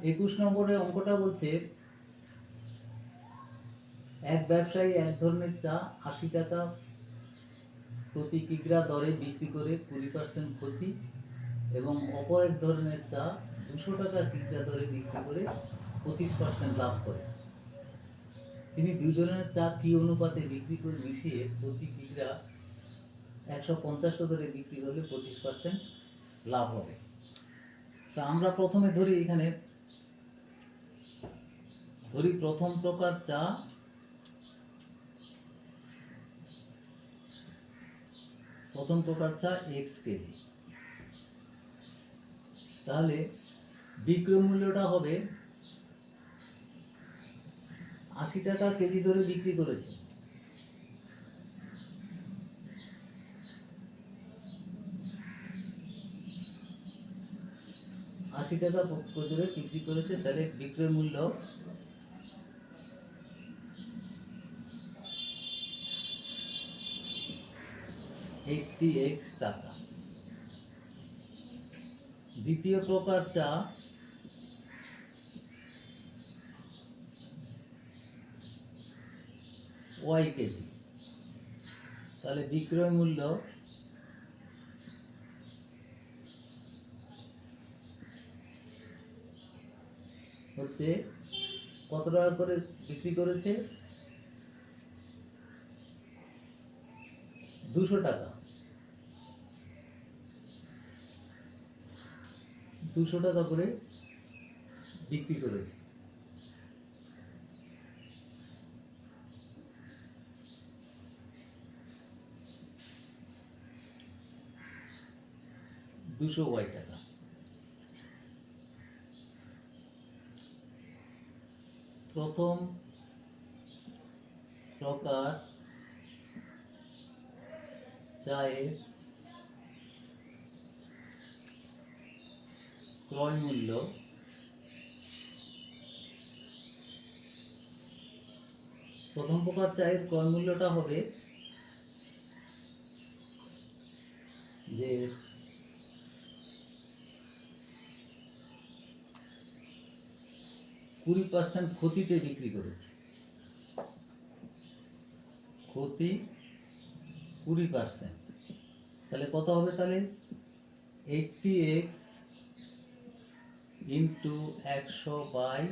একুশ নম্বরে অঙ্কটা বলছে, এক ব্যবসায়ী এক ধরনের চা আশি টাকা প্রতি কিগ্রা দরে বিক্রি করে কুড়ি পার্সেন্ট ক্ষতি এবং অপর এক ধরনের চা দুশো টাকা কিগ্রা দরে বিক্রি করে পঁচিশ পার্সেন্ট লাভ করে। তিনি দুই ধরনের চা কি অনুপাতে বিক্রি করে মিশিয়ে প্রতি কিগ্রা একশো পঞ্চাশ দরে বিক্রি করলে পঁচিশ পার্সেন্ট লাভ হবে। তা আমরা প্রথমে ধরি এখানে ধরি প্রথম প্রকার চা। প্রথম প্রকার চা এক্স কেজি। তাহলে বিক্রয় মূল্যটা হবে আশি টাকা কেজি ধরে বিক্রি করেছে। আশি টাকা ধরে বিক্রি করেছে, তাহলে বিক্রয় মূল্য এইটটি এক্স টাকা। দ্বিতীয় প্রকার চা। Y KG. তাহলে বিক্রয় মূল্য হচ্ছে কত টাকা করে বিক্রি করেছে? দুশো টাকা। দুশো টাকা করে বিক্রি করেছে দুশো ওয়াই টাকা। প্রথম প্রকার চায়ের ক্রয় মূল্য প্রথম প্রকার চায়ের ক্রয় মূল্যটা হবে যে কুড়ি পার্সেন্ট ক্ষতিতে বিক্রি করেছে। ক্ষতি কুড়ি পার্সেন্ট। তাহলে কত হবে তাহলে? এইটটি এক্স ইন্টু একশো বাই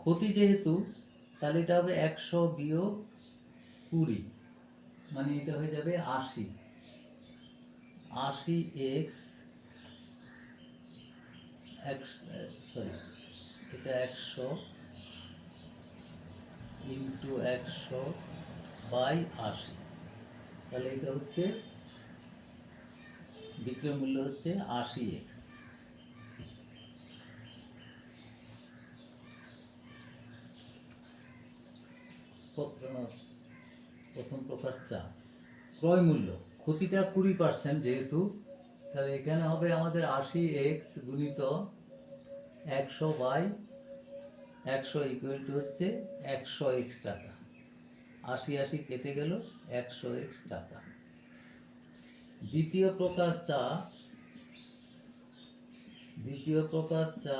ক্ষতি যেহেতু, তাহলে এটা হবে একশো বিয়োগ কুড়ি মানে এটা হয়ে যাবে আশি। আশি এক্স সরি এটা একশো ইন্টু একশো বাই আশি। তাহলে এটা হচ্ছে, বিক্রয় মূল্য হচ্ছে আশি এক্স। প্রথম প্রকার চা। ক্রয় মূল্য, ক্ষতিটা কুড়ি পার্সেন্ট যেহেতু, তাহলে এখানে হবে আমাদের আশি এক্স গুণিত একশো বাই একশো ইকুয়াল টু হচ্ছে একশো এক্স টাকা। আশি আশি কেটে গেল একশো এক্স টাকা। দ্বিতীয় প্রকার চা, দ্বিতীয় প্রকার চা,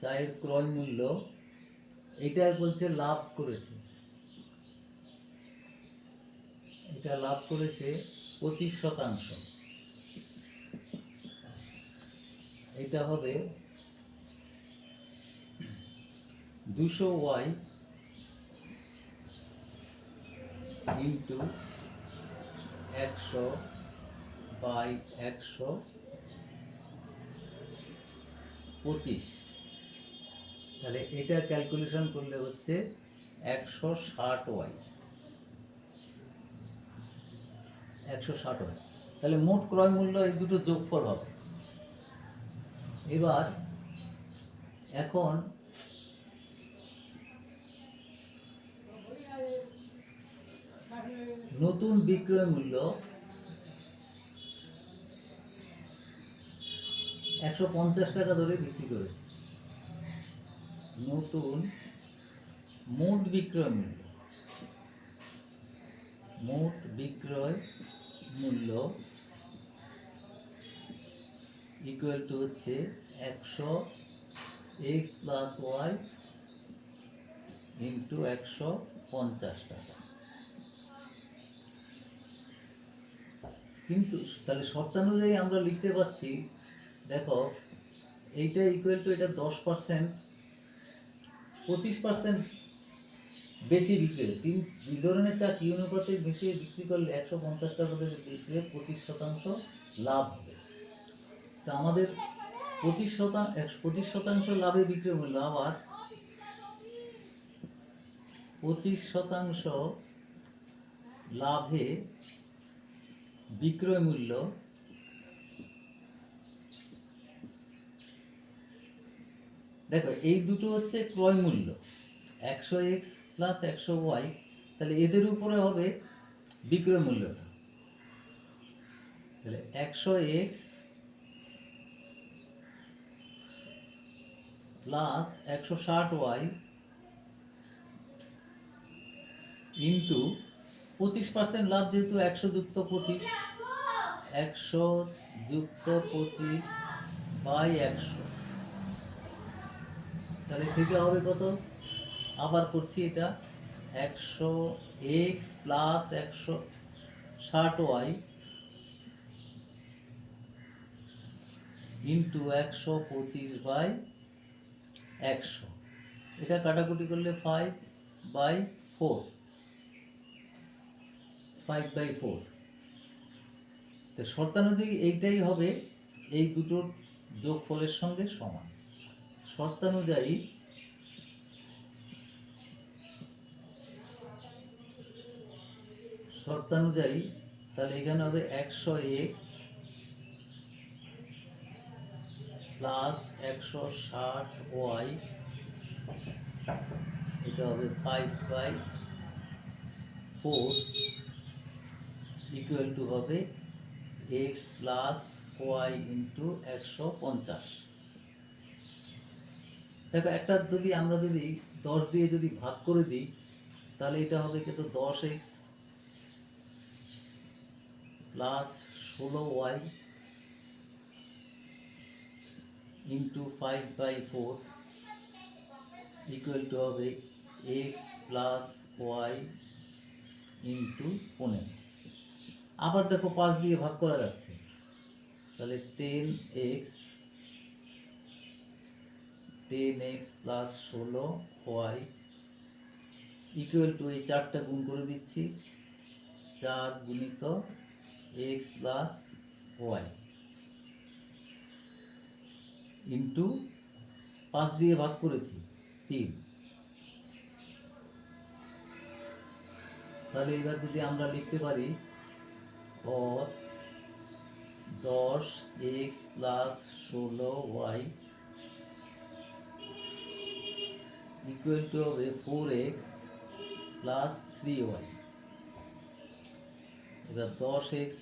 চায়ের ক্রয় মূল্য এটা বলছে লাভ করেছে। এটা লাভ করেছে পঁচিশ শতাংশ। এটা হবে দুশো ওয়াই ইন্টু একশো বাই একশো পঁচিশ। তাহলে এটা ক্যালকুলেশন করলে হচ্ছে একশো ষাট ওয়াই একশো ষাট ওয়াই তাহলে মোট ক্রয় মূল্য এই দুটো যোগফল হবে। এবার এখন নতুন বিক্রয় মূল্য একশো পঞ্চাশ টাকা ধরে বিক্রি করেছে। নতুন মোট বিক্রয় মূল্য। মোট বিক্রয় মূল্য ইকুয়াল টু হচ্ছে একশো এক্স প্লাস ওয়াই ইন্টু একশো পঞ্চাশ টাকা। কিন্তু তাহলে শর্তানুযায়ী আমরা লিখতে পাচ্ছি দেখো, এইটা ইকুয়াল টু এটা দশ পার্সেন্ট পঁচিশ পার্সেন্ট বেশি বিক্রি হয়। তিন চা কি অনুপাতে বেশি বিক্রি করলে একশো পঞ্চাশ টাকা থেকে বিক্রি পঁচিশ শতাংশ লাভ হবে। তা আমাদের পঁচিশ শতাংশ পঁচিশ শতাংশ লাভে বিক্রি মূল্য আবার পঁচিশ শতাংশ লাভে বিক্রয় মূল্য দেখো, এই দুটো হচ্ছে ক্রয় মূল্য। একশো এক্স প্লাস একশো ওয়াই তাহলে এদের উপরে হবে বিক্রয় মূল্যটা। তাহলে একশো এক্স প্লাস একশো ষাট ওয়াই ইন্টু পঁচিশ পার্সেন্ট লাভ যেহেতু একশো যুক্ত পঁচিশ, একশো যুক্ত পঁচিশ বাই একশো। তাহলে সেটা হবে কত? আবার করছি এটা। একশো এক্স প্লাস একশো ষাট ওয়াই ইন্টু একশো পঁচিশ বাই একশো। এটা কাটাকুটি করলে five by four five by four তো শর্তানুযায়ী এইটাই হবে, এই দুটোর যোগফলের সঙ্গে সমান। শর্তানুযায়ী শর্তানুযায়ী তাহলে এখানে হবে একশো এক্স প্লাস একশো ষাট ওয়াই এটা হবে five by four equal to হবে এক্স প্লাস ওয়াই ইন্টু একশো পঞ্চাশ। দেখো, একটা যদি আমরা যদি দশ দিয়ে যদি ভাগ করে দিই, তাহলে এটা হবে কিন্তু দশ এক্স প্লাস ষোলো y into five by four equal to হবে এক্স প্লাস ওয়াই ইন্টু পনেরো। আবার দেখো পাঁচ দিয়ে ভাগ করা যাচ্ছে। তাহলে ten x ten x plus ষোলো ওয়াই ইকুয়াল টু এই চারটা গুণ করে দিচ্ছি। চার গুণিত এক্স প্লাস ওয়াই ইন্টু পাঁচ দিয়ে ভাগ করেছি, তিন। তাহলে এবার যদি আমরা লিখতে পারি or দশ এক্স প্লাস ষোলো ওয়াই ইকুয়াল টু হবে four x plus three y এবার দশ এক্স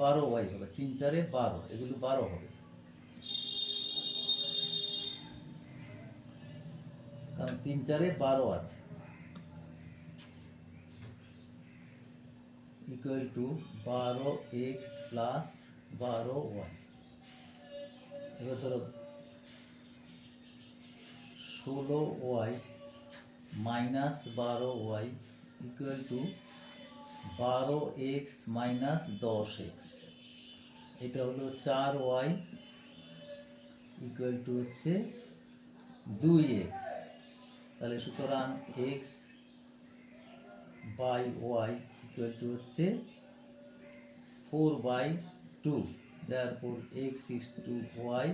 বারো ওয়াই হবে, তিন চারে বারো, এগুলো বারো হবে। কারণ তিন চারে বারো আছে। ইকুয়াল টু বারো এক্স প্লাস বারো ওয়াই এবার ধরো, ষোলো ওয়াই মাইনাস বারো ওয়াই ইকুয়াল টু বারো এক্স মাইনাস দশ এক্স। এটা হলো চার ওয়াই ইকুয়াল টু হচ্ছে দুই এক্স। তাহলে সুতরাং x by y equal to হচ্ছে four by two. Therefore x is to y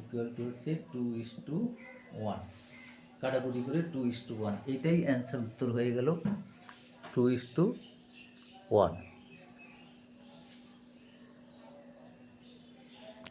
equal to হচ্ছে টু ইস টু ওয়ান কাটাকুটি করে টু ইস টু ওয়ান এটাই অ্যান্সার উত্তর হয়ে গেল। Two is to one